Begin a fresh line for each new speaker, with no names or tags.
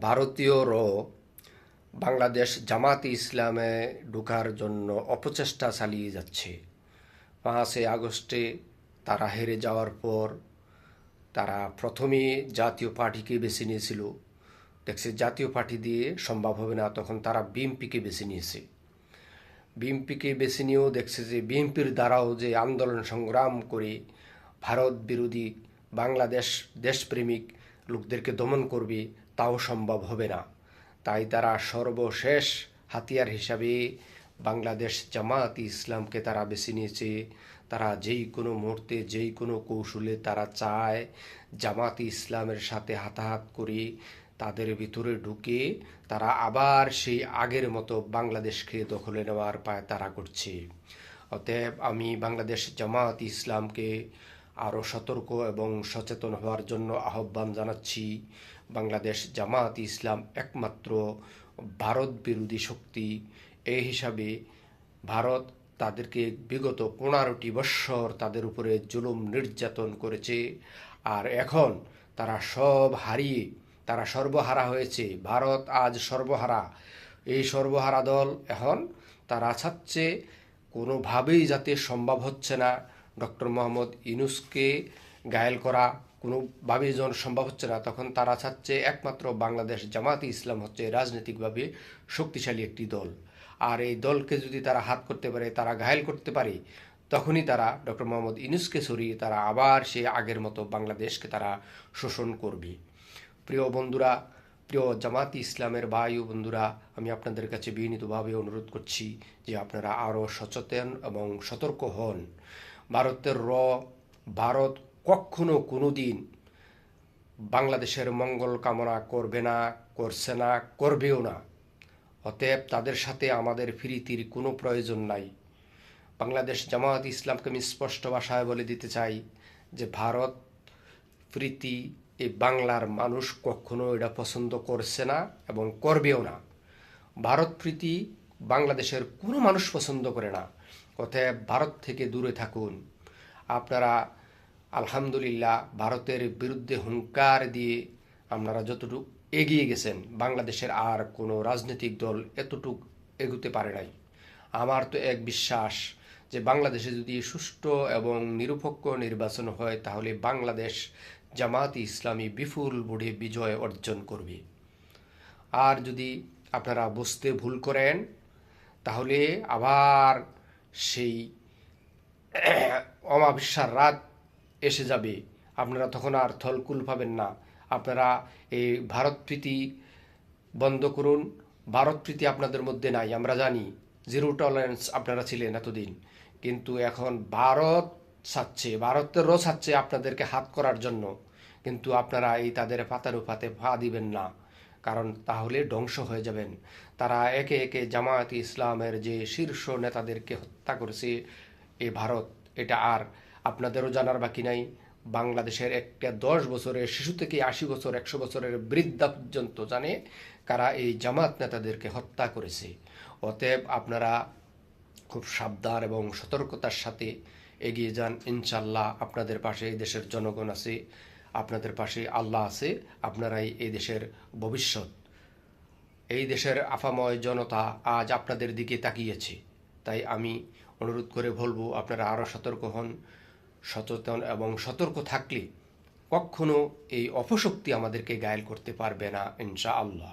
ভারতীয়রও বাংলাদেশ জামাতে ইসলামে ঢোকার জন্য অপচেষ্টা চালিয়ে যাচ্ছে। পাঁচই আগস্টে তারা হেরে যাওয়ার পর তারা প্রথমে জাতীয় পার্টিকে বেছে নিয়েছিল। দেখছে জাতীয় পার্টি দিয়ে সম্ভব হবে না, তখন তারা বিএমপিকে বেছে নিয়েছে। বিএমপিকে বেছে নিয়েও দেখছে যে বিএনপির দ্বারাও যে আন্দোলন সংগ্রাম করে ভারত বিরোধী বাংলাদেশ দেশপ্রেমিক লোকদেরকে দমন করবে তাও সম্ভব হবে না। তাই তারা সর্বশেষ হাতিয়ার হিসাবে বাংলাদেশ জামাত ইসলামকে তারা বেছে নিয়েছে। তারা যেই কোনো মুহূর্তে, যেই কোনো কৌশলে তারা চায় জামাত ইসলামের সাথে হাতাহাত করে তাদের ভিতরে ঢুকে তারা আবার সেই আগের মতো বাংলাদেশকে দখলে নেওয়ার পায় তারা করছে। অতএব আমি বাংলাদেশ জামাত ইসলামকে আরও সতর্ক এবং সচেতন হওয়ার জন্য আহ্বান জানাচ্ছি। বাংলাদেশ জামাত ইসলাম একমাত্র ভারত বিরোধী শক্তি। এই হিসাবে ভারত তাদেরকে বিগত পনেরোটি বৎসর তাদের উপরে জুলুম নির্যাতন করেছে। আর এখন তারা সব হারিয়ে, তারা সর্বহারা হয়েছে। ভারত আজ সর্বহারা। এই সর্বহারা দল এখন তারা চাচ্ছে কোনোভাবেই যাতে সম্ভব হচ্ছে না। ডক্টর মোহাম্মদ ইনুসকে গায়েল করা কোনোভাবেই যখন সম্ভব হচ্ছে না। তখন তারা চাচ্ছে একমাত্র বাংলাদেশ জামাতি ইসলাম হচ্ছে রাজনৈতিকভাবে শক্তিশালী একটি দল। আর এই দলকে যদি তারা হাত করতে পারে, তারা ঘায়েল করতে পারে, তখনই তারা ডক্টর মোহাম্মদ ইনুসকে সরিয়ে তারা আবার সে আগের মতো বাংলাদেশকে তারা শোষণ করবে। প্রিয় বন্ধুরা, প্রিয় জামাতি ইসলামের ভাই ও বন্ধুরা, আমি আপনাদের কাছে বিনীতভাবে অনুরোধ করছি যে আপনারা আরও সচেতন এবং সতর্ক হন। ভারতের র, ভারত কখনো কোনো দিন বাংলাদেশের মঙ্গল কামনা করবে না, করছে না, করবেও না। অতএব তাদের সাথে আমাদের ফিরিতির কোনো প্রয়োজন নাই। বাংলাদেশ জামায়াত ইসলামকে আমি স্পষ্ট ভাষায় বলে দিতে চাই যে ভারত, প্রীতি এই বাংলার মানুষ কখনো এটা পছন্দ করছে না এবং করবেও না। ভারত, প্রীতি বাংলাদেশের কোনো মানুষ পছন্দ করে না। অতএব ভারত থেকে দূরে থাকুন। আপনারা আলহামদুলিল্লাহ, ভারতের বিরুদ্ধে হুঙ্কার দিয়ে আপনারা যতটুকু এগিয়ে গেছেন, বাংলাদেশের আর কোনো রাজনৈতিক দল এতটুক এগুতে পারে নাই। আমার তো এক বিশ্বাস যে বাংলাদেশে যদি সুষ্ঠু এবং নিরপেক্ষ নির্বাচন হয়, তাহলে বাংলাদেশ জামাত ইসলামী বিপুল ভোটে বিজয় অর্জন করবে। আর যদি আপনারা বুঝতে ভুল করেন, তাহলে আবার সেই অমাবস্যার রাত এসে যাবে। আপনারা তখন আর থলকুল পাবেন না। আপনারা এই ভারত প্রীতি বন্ধ করুন। ভারত প্রীতি আপনাদের মধ্যে নাই, আমরা জানি। জিরো টলারেন্স আপনারা ছিলেন এতদিন। কিন্তু এখন ভারত চাচ্ছে ভারতেরও চাচ্ছে আপনাদেরকে হাত করার জন্য। কিন্তু আপনারা এই তাদের পাতার উপাতে পা দিবেন না। কারণ তাহলে ধ্বংস হয়ে যাবেন। তারা একে একে জামায়াত ইসলামের যে শীর্ষ নেতাদেরকে হত্যা করেছে এই ভারত, এটা আর আপনাদেরও জানার বাকি নাই। বাংলাদেশের একটা দশ বছরের, শিশু থেকে আশি বছর, একশো বছরের বৃদ্ধা পর্যন্ত জানে কারা এই জামাত নেতাদেরকে হত্যা করেছে। অতএব আপনারা খুব সাবধান এবং সতর্কতার সাথে এগিয়ে যান। ইনশাল্লাহ আপনাদের পাশে এই দেশের জনগণ আছে, আপনাদের পাশে আল্লাহ আছে, আপনারাই এই দেশের ভবিষ্যৎ। এই দেশের আফাময় জনতা আজ আপনাদের দিকে তাকিয়েছে। তাই আমি অনুরোধ করে বলব, আপনারা আরও সতর্ক হন। সচেতন এবং সতর্ক থাকলে কখনো এই অপশক্তি আমাদেরকে গায়েল করতে পারবে না ইনশা আল্লাহ